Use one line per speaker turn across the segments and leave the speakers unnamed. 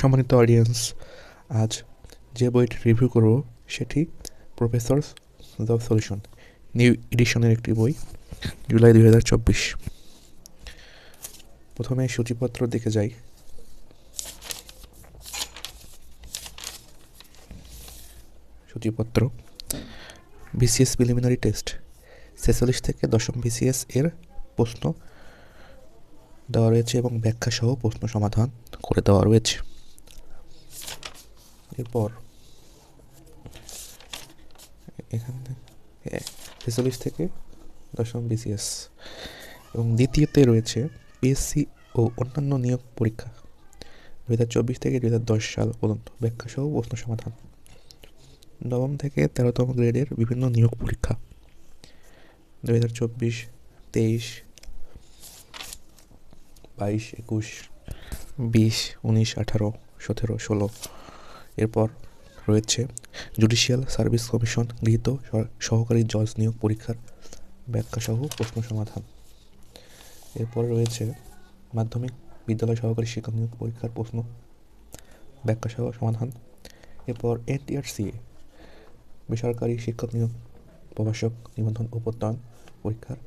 সম্মানিত অডিয়েন্স আজ যে বইটি রিভিউ করব সেটি প্রফেসরস দ্য সলিউশন নিউ এডিশনের একটি বই, জুলাই দুই হাজার চব্বিশ। প্রথমে সূচিপত্র দেখে যাই। সূচিপত্র বিসিএস প্রিলিমিনারি টেস্ট ছেচল্লিশ থেকে দশম বিসিএস এর প্রশ্ন দেওয়া রয়েছে এবং ব্যাখ্যা সহ প্রশ্ন সমাধান করে দেওয়া রয়েছে। এরপর, এখানে ছেচল্লিশ থেকে দশম বিসিএস। এবং দ্বিতীয়তে রয়েছে পিএসসি ও অন্যান্য নিয়োগ পরীক্ষা দু হাজার চব্বিশ থেকে দু হাজার দশ সাল পর্যন্ত। ব্যাখ্যা সহ প্রশ্ন সমাধান। নবম থেকে তেরোতম গ্রেডের বিভিন্ন নিয়োগ পরীক্ষা দু হাজার চব্বিশ, তেইশ, বাইশ, একুশ, বিশ, উনিশ, আঠারো, সতেরো, ষোলো। এরপর রয়েছে জুডিশিয়াল সার্ভিস কমিশন গৃহীত সহকারী জজ নিয়োগ পরীক্ষার ব্যাখ্যাসহ প্রশ্ন সমাধান। এরপর রয়েছে মাধ্যমিক বিদ্যালয় সহকারী শিক্ষক নিয়োগ পরীক্ষার প্রশ্ন ব্যাখ্যাসহ সমাধান। এরপর এনটিআরসিএ বেসরকারি শিক্ষক নিয়োগ প্রভাষক নিবন্ধন ও প্রত্যয়ন পরীক্ষার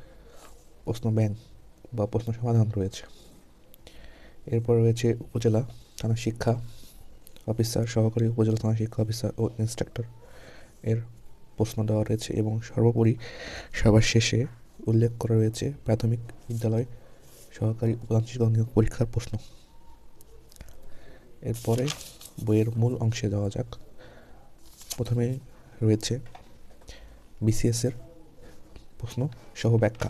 প্রশ্ন ব্যাংক বা প্রশ্ন সমাধান রয়েছে। এরপর রয়েছে উপজেলা থানা শিক্ষা অফিসার, সহকারী উপজেলা থানা শিক্ষা অফিসার ও ইন্সট্রাক্টর এর প্রশ্ন দেওয়া রয়েছে এবং সর্বোপরি সবার শেষে উল্লেখ করা রয়েছে প্রাথমিক বিদ্যালয় সহকারী প্রধান শিক্ষক নিয়োগ পরীক্ষার প্রশ্ন। এরপরে বইয়ের মূল অংশে যাওয়া যাক। প্রথমে রয়েছে বিসিএসের প্রশ্ন সহ ব্যাখ্যা।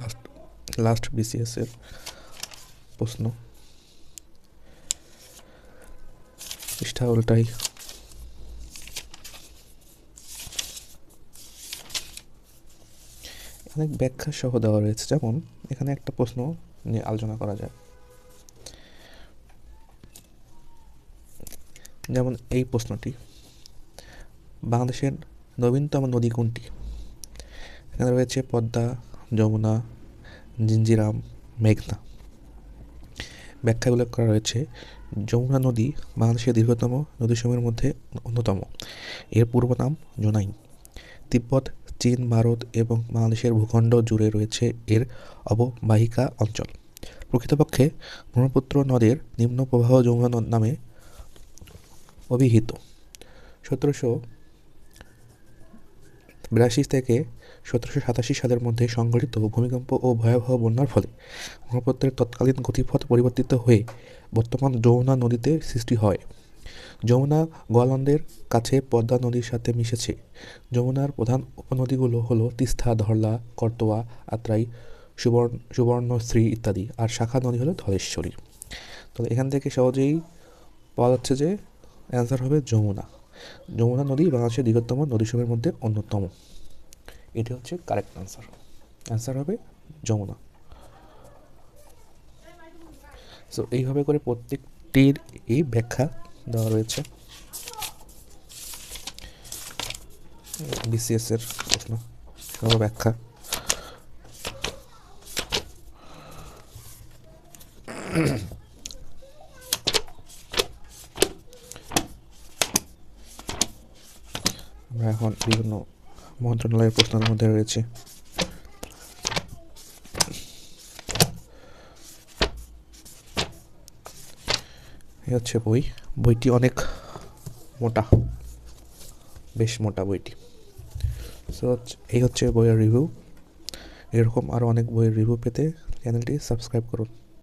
লাস্ট লাস্ট বিসিএসের প্রশ্ন উল্টাই অনেক ব্যাখ্যা সহ দেওয়া রয়েছে, যেমন এখানে একটা প্রশ্ন নিয়ে আলোচনা করা যায়। যেমন এই প্রশ্নটি, বাংলাদেশের নবীনতম নদী কোনটি? এখানে রয়েছে পদ্মা, যমুনা, জিঞ্জিরাম, মেঘনা। ব্যাখ্যা উল্লেখ করা রয়েছে যমুনা নদী বাংলাদেশের দীর্ঘতম নদীসমূহের মধ্যে অন্যতম। এর পূর্ব নাম জোনাই। তিব্বত, চীন, ভারত এবং বাংলাদেশের ভূখণ্ড জুড়ে রয়েছে এর অববাহিকা অঞ্চল। প্রকৃতপক্ষে ব্রহ্মপুত্র নদের নিম্ন প্রবাহ যমুনা নামে অভিহিত। সতেরোশো বিরাশি থেকে সতেরোশো সাতাশি সালের মধ্যে সংঘটিত ভূমিকম্প ও ভয়াবহ বন্যার ফলে ব্রহ্মপুত্রের তৎকালীন গতিপথ পরিবর্তিত হয়ে বর্তমান যমুনা নদীতে সৃষ্টি হয়। যমুনা গোয়ালন্দের কাছে পদ্মা নদীর সাথে মিশেছে। যমুনার প্রধান উপনদীগুলো হলো তিস্তা, ধরলা, করতোয়া, আত্রাই, সুবর্ণ, সুবর্ণশ্রী ইত্যাদি। আর শাখা নদী হলো ধলেশ্বরী। তো এখান থেকে সহজেই পাওয়া যাচ্ছে যে অ্যান্সার হবে যমুনা। যমুনা নদী বাংলাদেশের দীর্ঘতম নদীসমূহের মধ্যে অন্যতম। এটি হচ্ছে কারেক্ট অ্যান্সার অ্যান্সার হবে যমুনা। সো এইভাবে করে প্রত্যেকটির এই ব্যাখ্যা দেওয়া রয়েছে। বিসিএস এর প্রশ্ন ব্যাখ্যা। আমরা এখন বিভিন্ন মন্ত্রণালয়ের প্রশ্নের মধ্যে রয়েছে। এই হচ্ছে বই। বইটি অনেক মোটা, বেশ মোটা বইটি। সো এই হচ্ছে বইয়ের রিভিউ এরকম আরও অনেক বইয়ের রিভিউ পেতে চ্যানেলটি সাবস্ক্রাইব করুন।